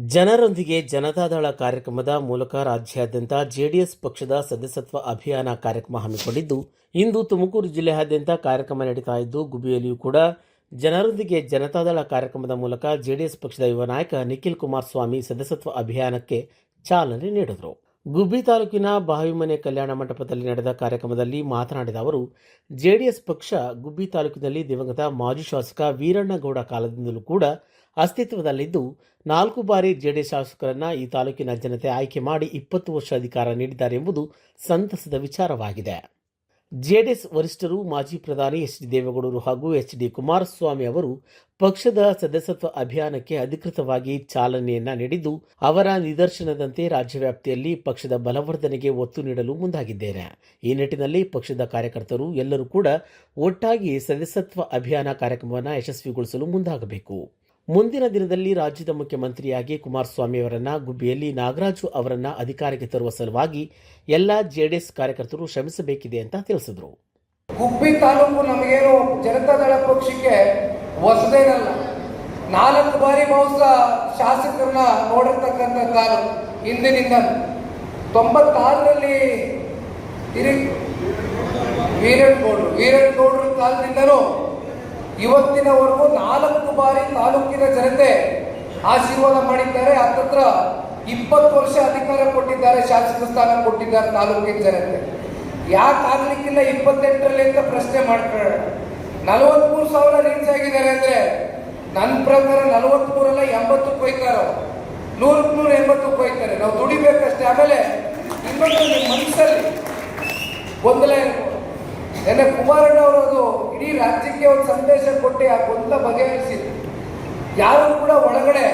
ಜನರೊಂದಿಗೆ ಜನತಾದಳ ಕಾರ್ಯಕ್ರಮದ ಮೂಲಕ ರಾಜ್ಯಾದ್ಯಂತ ಜೆಡಿಎಸ್ ಪಕ್ಷದ ಸದಸ್ಯತ್ವ ಅಭಿಯಾನ ಕಾರ್ಯಕ್ರಮ ಹಮ್ಮಿಕೊಂಡಿದ್ದು, ಇಂದು ತುಮಕೂರು ಜಿಲ್ಲೆಯಾದ್ಯಂತ ಕಾರ್ಯಕ್ರಮ ನಡೀತಾ ಇದ್ದು ಗುಬಿಯಲ್ಲಿಯೂ ಕೂಡ ಜನರೊಂದಿಗೆ ಜನತಾದಳ ಕಾರ್ಯಕ್ರಮದ ಮೂಲಕ ಜೆಡಿಎಸ್ ಪಕ್ಷದ ಯುವ ನಾಯಕ ನಿಖಿಲ್ ಕುಮಾರಸ್ವಾಮಿ ಸದಸ್ಯತ್ವ ಅಭಿಯಾನಕ್ಕೆ ಚಾಲನೆ ನೀಡಿದರು. ಗುಬ್ಬಿ ತಾಲೂಕಿನ ಬಾವಿಮನೆ ಕಲ್ಯಾಣ ಮಂಟಪದಲ್ಲಿ ನಡೆದ ಕಾರ್ಯಕ್ರಮದಲ್ಲಿ ಮಾತನಾಡಿದ ಅವರು, ಜೆಡಿಎಸ್ ಪಕ್ಷ ಗುಬ್ಬಿ ತಾಲೂಕಿನಲ್ಲಿ ದಿವಂಗತ ಮಾಜಿ ಶಾಸಕ ವೀರಣ್ಣಗೌಡ ಕಾಲದಿಂದಲೂ ಕೂಡ ಅಸ್ತಿತ್ವದಲ್ಲಿದ್ದು, ನಾಲ್ಕು ಬಾರಿ ಜೆಡಿಎಸ್ ಶಾಸಕರನ್ನ ಈ ತಾಲೂಕಿನ ಜನತೆ ಆಯ್ಕೆ ಮಾಡಿ ಇಪ್ಪತ್ತು ವರ್ಷ ಅಧಿಕಾರ ನೀಡಿದ್ದಾರೆ ಎಂಬುದು ಸಂತಸದ ವಿಚಾರವಾಗಿದೆ. ಜೆಡಿಎಸ್ ವರಿಷ್ಠರು ಮಾಜಿ ಪ್ರಧಾನಿ ಎಚ್ ಡಿ ದೇವೇಗೌಡರು ಹಾಗೂ ಎಚ್ ಡಿ ಕುಮಾರಸ್ವಾಮಿ ಅವರು ಪಕ್ಷದ ಸದಸ್ಯತ್ವ ಅಭಿಯಾನಕ್ಕೆ ಅಧಿಕೃತವಾಗಿ ಚಾಲನೆಯನ್ನ ನೀಡಿದ್ದು, ಅವರ ನಿದರ್ಶನದಂತೆ ರಾಜ್ಯವ್ಯಾಪ್ತಿಯಲ್ಲಿ ಪಕ್ಷದ ಬಲವರ್ಧನೆಗೆ ಒತ್ತು ನೀಡಲು ಮುಂದಾಗಿದ್ದೇನೆ. ಈ ನಿಟ್ಟಿನಲ್ಲಿ ಪಕ್ಷದ ಕಾರ್ಯಕರ್ತರು ಎಲ್ಲರೂ ಕೂಡ ಒಟ್ಟಾಗಿ ಸದಸ್ಯತ್ವ ಅಭಿಯಾನ ಕಾರ್ಯಕ್ರಮವನ್ನು ಯಶಸ್ವಿಗೊಳಿಸಲು ಮುಂದಾಗಬೇಕು. ಮುಂದಿನ ದಿನದಲ್ಲಿ ರಾಜ್ಯದ ಮುಖ್ಯಮಂತ್ರಿಯಾಗಿ ಕುಮಾರಸ್ವಾಮಿ ಅವರನ್ನ ಗುಬ್ಬಿಯಲ್ಲಿ ನಾಗರಾಜು ಅವರನ್ನ ಅಧಿಕಾರಕ್ಕೆ ತರುವ ಸಲುವಾಗಿ ಎಲ್ಲ ಜೆಡಿಎಸ್ ಕಾರ್ಯಕರ್ತರು ಶ್ರಮಿಸಬೇಕಿದೆ ಅಂತ ತಿಳಿಸಿದರು. ಗುಬ್ಬಿ ತಾಲೂಕು ನಮಗೇನು ಜನತಾದಳ ಪಕ್ಷಕ್ಕೆ ಹೊಸದೇನಲ್ಲ. ನಾಲ್ಕು ಬಾರಿ ಬಹುಶಃ ಶಾಸಕರನ್ನ ನೋಡಿರ್ತಕ್ಕಂಥ ಕಾಲ ಹಿಂದಿನಿಂದ. ತೊಂಬತ್ತಾರರಲ್ಲಿ ಹಿರಿ ವೀರಣ್ಣಗೌಡರು ವೀರಣ್ಣಗೌಡರ ಕಾಲದಿಂದನೂ ಇವತ್ತಿನವರೆಗೂ ನಾಲ್ಕು ಬಾರಿ ತಾಲೂಕಿನ ಜನತೆ ಆಶೀರ್ವಾದ ಮಾಡಿದ್ದಾರೆ. ಹತ್ತತ್ರ ಇಪ್ಪತ್ತು ವರ್ಷ ಅಧಿಕಾರ ಕೊಟ್ಟಿದ್ದಾರೆ, ಶಾಸಕ ಸ್ಥಾನ ಕೊಟ್ಟಿದ್ದಾರೆ ತಾಲೂಕಿನ ಜನತೆ. ಯಾಕೆ ಆಗ್ಲಿಕ್ಕಿಲ್ಲ ಇಪ್ಪತ್ತೆಂಟರಲ್ಲಿ ಅಂತ ಪ್ರಶ್ನೆ ಮಾಡ್ಕೊಳ್ಳೋಣ. ನಲವತ್ಮೂರು ಸಾವಿರ ರೀಚ್ ಆಗಿದ್ದಾರೆ ಅಂದ್ರೆ ನನ್ನ ಪ್ರಕಾರ ನಲವತ್ಮೂರಲ್ಲ ಎಂಬತ್ತು ಕೊಯ್ತಾರೋ ನೂರಕ್ಕೆ ನೂರ ಎಂಬತ್ತು ಕೊಯ್ತಾರೆ. ನಾವು ದುಡಿಬೇಕಷ್ಟೇ. ಆಮೇಲೆ ನಿಮ್ಮ ಮನಸ್ಸಲ್ಲಿ ಗೊಂದಲ ನೆನ್ನೆ ಕುಮಾರಣ್ಣ ಅದು ಇಡೀ ರಾಜ್ಯಕ್ಕೆ ಒಂದು ಸಂದೇಶ ಕೊಟ್ಟು ಆ ಗೊಂದಲ ಬಗೆಹರಿಸಿದ್ರು. ಯಾರು ಕೂಡ ಒಳಗಡೆ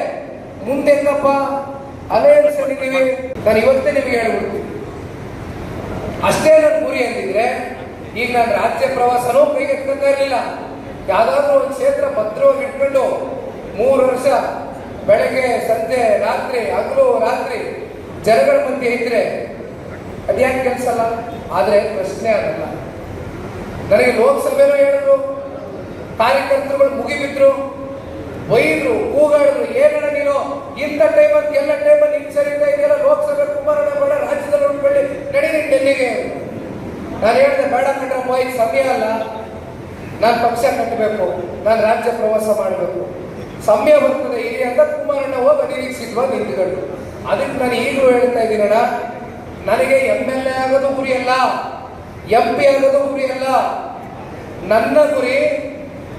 ಮುಂದೆ ಹೆಂಗಪ್ಪ ಅಲೆ ಎಣಿಸ್ಕೊಂಡಿದ್ದೀವಿ ನಾನು ಇವತ್ತೇ ನಿಮಗೆ ಹೇಳ್ಬಿಡ್ತೀನಿ. ಅಷ್ಟೇ ನನ್ನ ಗುರಿ ಅಂದಿದ್ರೆ ಈಗ ನಾನು ರಾಜ್ಯ ಪ್ರವಾಸನೂ ಕೈಗೆತ್ಕೊತಾ ಇರಲಿಲ್ಲ. ಯಾವ್ದಾದ್ರು ಒಂದು ಕ್ಷೇತ್ರ ಭದ್ರವಾಗಿ ಇಟ್ಕೊಂಡು ಮೂರು ವರ್ಷ ಬೆಳಗ್ಗೆ, ಸಂಜೆ, ರಾತ್ರಿ, ಹಗಲು, ರಾತ್ರಿ ಜನಗಳ ಮಧ್ಯೆ ಇದ್ರೆ ಅದ್ಯಾಕೆ ಕೆಲಸ ಅಲ್ಲ? ಆದ್ರೆ ಪ್ರಶ್ನೆ ಆಗಲ್ಲ. ನನಗೆ ಲೋಕಸಭೆನೂ ಹೇಳಿದ್ರು, ಕಾರ್ಯಕರ್ತರುಗಳು ಮುಗಿಬಿದ್ರು, ಒಯ್ದ್ರು, ಕೂಗಾಡಿದ್ರು ಏನಣ್ಣ ನೀನು? ಇಂಥ ಟೈಮಲ್ಲಿ ಎಲ್ಲ ಟೈಮಲ್ಲಿ ಹಿಂಗೆ ಸರಿ ಇದೆಯಲ್ಲ? ಲೋಕಸಭೆ ಕುಮಾರಣ್ಣ ಬೇಡ ರಾಜ್ಯದಲ್ಲಿ ಉಳ್ಕೊಳ್ಳಿ ನಡೀರಿ ಡೆಲ್ಲಿಗೆ. ನಾನು ಹೇಳಿದೆ, ಬೇಡ ಕಣ್ರಪ್ಪ ಈಗ ಸಮಯ ಅಲ್ಲ. ನಾನು ಪಕ್ಷ ಕಟ್ಟಬೇಕು. ನಾನು ರಾಜ್ಯ ಪ್ರವಾಸ ಮಾಡಬೇಕು. ಸಮಯ ಬರ್ತದೆ ಇಲ್ಲಿ ಅಂತ ಕುಮಾರಣ್ಣ ಹೋಗಿ ನಿರೀಕ್ಷಿಸುವ ನಿಂತುಕೊಂಡು ಅದಕ್ಕೆ ನಾನು ಈಗಲೂ ಹೇಳ್ತಾ ಇದ್ದೀನಣ್ಣ, ನನಗೆ ಎಂ ಎಲ್ ಎ ಆಗೋದು ಗುರಿ ಅಲ್ಲ. ಎಂ ಪಿ ಆಗೋದು ಗುರಿ ಅಲ್ಲ. ನನ್ನ ಗುರಿ,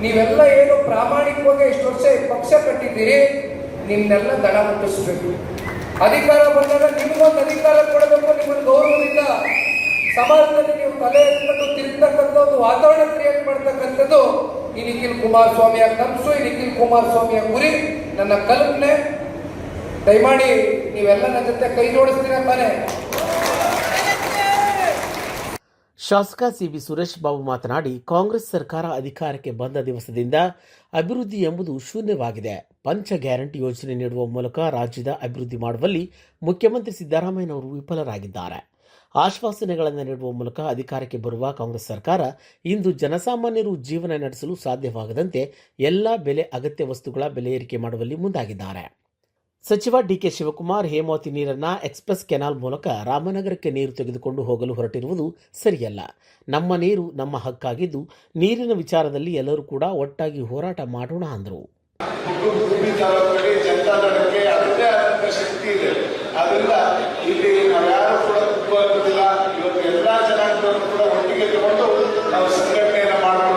ನೀವೆಲ್ಲ ಏನು ಪ್ರಾಮಾಣಿಕವಾಗಿ ಎಷ್ಟು ವರ್ಷ ಪಕ್ಷ ಕಟ್ಟಿದ್ದೀರಿ, ನಿಮ್ನೆಲ್ಲ ದಡ ಮುಟ್ಟಿಸ್ಬೇಕು. ಅಧಿಕಾರ ಬಂದಾಗ ನಿಮಗೊಂದು ಅಧಿಕಾರ ಕೊಡಬೇಕು ನಿಮ್ಮನ್ನು ಗೌರವದಿಂದ ಸಮಾಜದಲ್ಲಿ ನೀವು ತಲೆ ಎತ್ಕೊಂಡು ತಿರುಗ್ತಕ್ಕಂಥ ಒಂದು ವಾತಾವರಣ ಕ್ರಿಯೇಟ್ ಮಾಡ್ತಕ್ಕಂಥದ್ದು ಈ ನಿಖಿಲ್ ಕುಮಾರಸ್ವಾಮಿಯ ಕನಸು, ಈ ನಿಖಿಲ್ ಕುಮಾರಸ್ವಾಮಿಯ ಗುರಿ. ನನ್ನ ಕಲ್ಪನೆ, ದಯಮಾಡಿ ನೀವೆಲ್ಲ ನನ್ನ ಜೊತೆ ಕೈ ಜೋಡಿಸ್ತೀರ ತಾನೆ ಶಾಸಕ ಸಿಬಿ ಸುರೇಶ್ ಬಾಬು ಮಾತನಾಡಿ, ಕಾಂಗ್ರೆಸ್ ಸರ್ಕಾರ ಅಧಿಕಾರಕ್ಕೆ ಬಂದ ದಿವಸದಿಂದ ಅಭಿವೃದ್ಧಿ ಎಂಬುದು ಶೂನ್ಯವಾಗಿದೆ. ಪಂಚ ಗ್ಯಾರಂಟಿ ಯೋಜನೆ ನೀಡುವ ಮೂಲಕ ರಾಜ್ಯದ ಅಭಿವೃದ್ಧಿ ಮಾಡುವಲ್ಲಿ ಮುಖ್ಯಮಂತ್ರಿ ಸಿದ್ದರಾಮಯ್ಯನವರು ವಿಫಲರಾಗಿದ್ದಾರೆ. ಆಶ್ವಾಸನೆಗಳನ್ನು ನೀಡುವ ಮೂಲಕ ಅಧಿಕಾರಕ್ಕೆ ಬರುವ ಕಾಂಗ್ರೆಸ್ ಸರ್ಕಾರ ಇಂದು ಜನಸಾಮಾನ್ಯರು ಜೀವನ ನಡೆಸಲು ಸಾಧ್ಯವಾಗದಂತೆ ಎಲ್ಲ ಬೆಲೆ ಅಗತ್ಯ ವಸ್ತುಗಳ ಬೆಲೆ ಏರಿಕೆ ಮಾಡುವಲ್ಲಿ ಮುಂದಾಗಿದ್ದಾರೆ. ಸಚಿವ ಡಿಕೆ ಶಿವಕುಮಾರ್ ಹೇಮಾವತಿ ನೀರನ್ನ ಎಕ್ಸ್ಪ್ರೆಸ್ ಕೆನಾಲ್ ಮೂಲಕ ರಾಮನಗರಕ್ಕೆ ನೀರು ತೆಗೆದುಕೊಂಡು ಹೋಗಲು ಹೊರಟಿರುವುದು ಸರಿಯಲ್ಲ. ನಮ್ಮ ನೀರು ನಮ್ಮ ಹಕ್ಕಾಗಿದ್ದು ನೀರಿನ ವಿಚಾರದಲ್ಲಿ ಎಲ್ಲರೂ ಕೂಡ ಒಟ್ಟಾಗಿ ಹೋರಾಟ ಮಾಡೋಣ ಅಂದರು. ಎಲ್ಲಾ ಕೂಡ ಒಟ್ಟಿಗೆ ತಗೊಂಡು ನಾವು ಸಂಘಟನೆಯನ್ನು ಮಾಡ್ಕೊಂಡ್ರೆ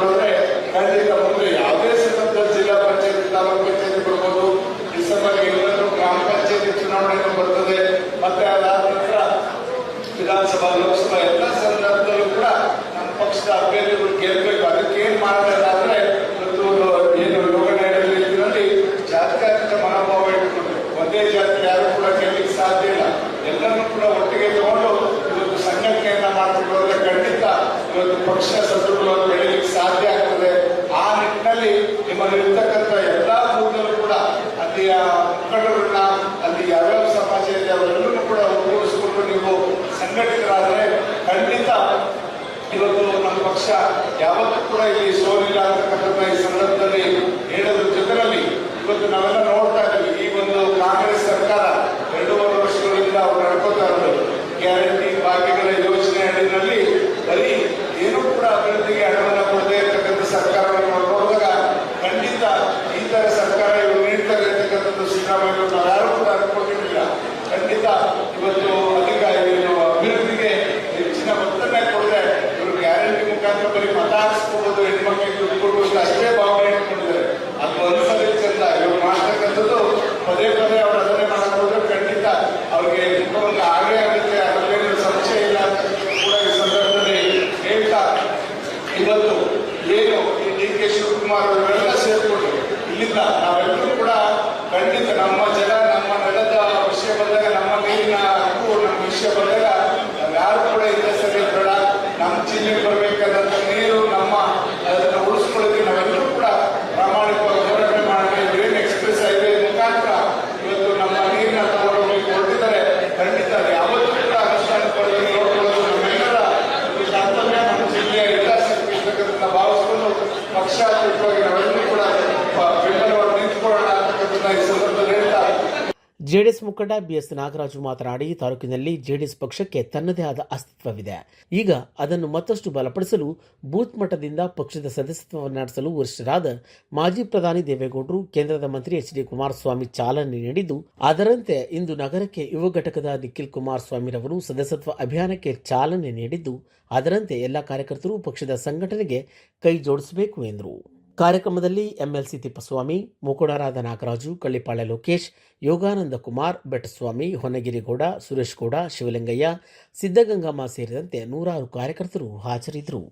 ವಿಧಾನಸಭಾ ಲೋಕಸಭಾ ಎಲ್ಲ ಸಂದರ್ಭದಲ್ಲೂ ಕೂಡ ನಮ್ಮ ಪಕ್ಷದ ಅಭ್ಯರ್ಥಿಗಳು ಗೆಲ್ಲಬೇಕು ಅದಕ್ಕೆ ಏನ್ ಮಾಡಬೇಕಾದ್ರೆ ಇವತ್ತು ಏನು ನಿಟ್ಟಿನಲ್ಲಿ ಜಾತ್ಯಾತೀತ ಮನೋಭಾವ ಇಟ್ಕೊಂಡು ಒಂದೇ ಜಾತಿ ಯಾರು ಕೂಡ ಗೆಲ್ಲಕ್ಕೆ ಸಾಧ್ಯ ಇಲ್ಲ. ಎಲ್ಲರನ್ನು ಕೂಡ ಒಟ್ಟಿಗೆ ತಗೊಂಡು ಇವತ್ತು ಸಂಘಟನೆಯನ್ನ ಮಾಡಿಕೊಂಡು ಖಂಡಿತ ಇವತ್ತು ಪಕ್ಷ ಸದೃಢವಾಗಿ ಬೆಳೆಯಲಿಕ್ಕೆ ಸಾಧ್ಯ ಆಗ್ತದೆ. ಆ ನಿಟ್ಟಿನಲ್ಲಿ ನಿಮ್ಮಲ್ಲಿರ್ತಕ್ಕಂಥ ಎಲ್ಲಾ ಮೂಲಗಳು ಕೂಡ ಅಲ್ಲಿಯ ಮುಖಂಡರನ್ನ, ಅಲ್ಲಿ ಯಾವ್ಯಾವ ಸಮಾಜ ಇದೆ ಅವರೆಲ್ಲರೂ ಸಂಘಟಿತರಾದರೆ ಖಂಡಿತ ಇವತ್ತು ನಮ್ಮ ಪಕ್ಷ ಯಾವತ್ತೂ ಕೂಡ ಇಲ್ಲಿ ಸೋಲಿಲ್ಲ ಅಂತಕ್ಕಂಥದ್ದನ್ನ ಈ ಸಂದರ್ಭದಲ್ಲಿ ಹೇಳೋದ್ರ ಜೊತೆಯಲ್ಲಿ ಇವತ್ತು ನಾವೆಲ್ಲ ನೋಡ್ತಾ ಇದ್ದೀವಿ ಈ ಒಂದು ಕಾಂಗ್ರೆಸ್ ಸರ್ಕಾರ ಸಿದ್ದರಾಮಯ್ಯ ನಾವು ಯಾರು ಕೂಡ ಅನ್ಕೊಂಡಿರಲಿಲ್ಲ ಖಂಡಿತ ಇವತ್ತು ಅಧಿಕಾರಿ ಅಭಿವೃದ್ಧಿಗೆ ಹೆಚ್ಚಿನ ಒತ್ತನ್ನ ಕೊಡದೆ ಇವರು ಮುಖಾಂತರ ಬರೀ ಮತ ಹಾಕ್ಸ್ಕೊಬೋದು ಹೆಣ್ಮಕ್ಳಿಗೆ ದುಡ್ಡು ಕೊಡುವುದು ಅಷ್ಟೇ ಭಾವನೆ ಇಟ್ಕೊಂಡಿದ್ದಾರೆ. ಅದು ಚಂದ ಇವ್ರು ಮಾಡ್ತಕ್ಕಂಥದ್ದು ಪದೇ ಪದೇ ಅವ್ರು ಅದನ್ನೇ ಮಾಡಕ್ ಹೋದ್ರೆ ಖಂಡಿತ ಅವ್ರಿಗೆ ಮುಖಭಂಗ ಆಗೇ ಆಗುತ್ತೆ. ಅದರಲ್ಲೇನು ಸಂಶಯ ಇಲ್ಲ ಅಂತ ಕೂಡ ಈ ಸಂದರ್ಭದಲ್ಲಿ ಹೇಳ್ತಾ ಇವತ್ತು ಏನು ಡಿ ಕೆ ಶಿವಕುಮಾರ್ ಅವರೆಲ್ಲ ಸೇರ್ಕೊಂಡು ಇಲ್ಲಿಂದ ನಾವೆಲ್ಲರೂ ಕೂಡ ಖಂಡಿತ ನಮ್ಮ ನೆಲದ ವಿಷಯ ಬಂದಾಗ ನಮ್ಮ ನೀರಿನ ಹಕ್ಕು ನಮ್ಮ ವಿಷಯ ಬಂದಾಗ ನಾವು ಯಾರು ಕೂಡ ಇಲ್ಲೇ ಸರಿ ಬೇಡ ನಮ್ಮ ಜಿಲ್ಲೆಗೆ ಬರಬೇಕಾದಂತ ನೀರು ನಮ್ಮ ಅದನ್ನು ಉಳಿಸ್ಕೊಳ್ಳೋಕೆ ನಾವೆಲ್ಲರೂ ಕೂಡ ಪ್ರಾಮಾಣಿಕವಾಗಿ ಹೋರಾಟ ಮಾಡೋಣ ಗ್ರೀನ್ ಎಕ್ಸ್ಪ್ರೆಸ್ ಹೈವೇ ಮುಖಾಂತರ ಇವತ್ತು ನಮ್ಮ ನೀರಿನ ತಗೊಂಡೋಗ್ಲಿಕ್ಕೆ ಹೊರಟಿದ್ದಾರೆ ಖಂಡಿತ ಅದು ಯಾವತ್ತೂ ಕೂಡ ಅನುಷ್ಠಾನಕ್ಕೆ ಬರೋದನ್ನು ನೋಡ್ಕೊಳ್ಳೋದು ನಮ್ಮೆಲ್ಲರ ಒಂದು ಕರ್ತವ್ಯ ನಮ್ಮ ಜಿಲ್ಲೆಯ ಹಿತಾಸಕ್ತಿ ಇರ್ತಕ್ಕಂಥ ಭಾವಿಸ್ಕೊಂಡು ಪಕ್ಷಾತೀತವಾಗಿ ನಾವೆಲ್ಲರೂ ಕೂಡ ಪ- ಬೆಂಬಲವಾಗಿ ನಿಂತ್ಕೊಳ್ಳೋಣ ಅಂತಕ್ಕಂಥದ್ದನ್ನ ಈ ಸಂದರ್ಭದಲ್ಲಿ ಹೇಳ್ತಾ ಜೆಡಿಎಸ್ ಮುಖಂಡ ಬಿಎಸ್ ನಾಗರಾಜು ಮಾತನಾಡಿ ತಾಲೂಕಿನಲ್ಲಿ ಜೆಡಿಎಸ್ ಪಕ್ಷಕ್ಕೆ ತನ್ನದೇ ಆದ ಅಸ್ತಿತ್ವವಿದೆ. ಈಗ ಅದನ್ನು ಮತ್ತಷ್ಟು ಬಲಪಡಿಸಲು ಬೂತ್ ಮಟ್ಟದಿಂದ ಪಕ್ಷದ ಸದಸ್ಯತ್ವವನ್ನು ನಡೆಸಲು ವರಿಷ್ಠರಾದ ಮಾಜಿ ಪ್ರಧಾನಿ ದೇವೇಗೌಡರು, ಕೇಂದ್ರದ ಮಂತ್ರಿ ಎಚ್ ಡಿ ಕುಮಾರಸ್ವಾಮಿ ಚಾಲನೆ ನೀಡಿದ್ದು, ಅದರಂತೆ ಇಂದು ನಗರಕ್ಕೆ ಯುವ ಘಟಕದ ನಿಖಿಲ್ ಕುಮಾರಸ್ವಾಮಿರವರು ಸದಸ್ಯತ್ವ ಅಭಿಯಾನಕ್ಕೆ ಚಾಲನೆ ನೀಡಿದ್ದು, ಅದರಂತೆ ಎಲ್ಲ ಕಾರ್ಯಕರ್ತರು ಪಕ್ಷದ ಸಂಘಟನೆಗೆ ಕೈ ಜೋಡಿಸಬೇಕು ಎಂದರು. ಕಾರ್ಯಕ್ರಮದಲ್ಲಿ ಎಂಎಲ್ಸಿ ತಿಪ್ಪಸ್ವಾಮಿ, ಮುಕುಡರಾದ ನಾಗರಾಜು, ಕಳ್ಳಿಪಾಳ್ಯ ಲೋಕೇಶ್, ಯೋಗಾನಂದ ಕುಮಾರ್, ಬೆಟ್ಟಸ್ವಾಮಿ ಹೊನ್ನಗಿರಿಗೌಡ ಸುರೇಶ್ ಗೌಡ, ಶಿವಲಿಂಗಯ್ಯ ಸಿದ್ದಗಂಗಮ್ಮ ಸೇರಿದಂತೆ ನೂರಾರು ಕಾರ್ಯಕರ್ತರು ಹಾಜರಿದ್ದರು.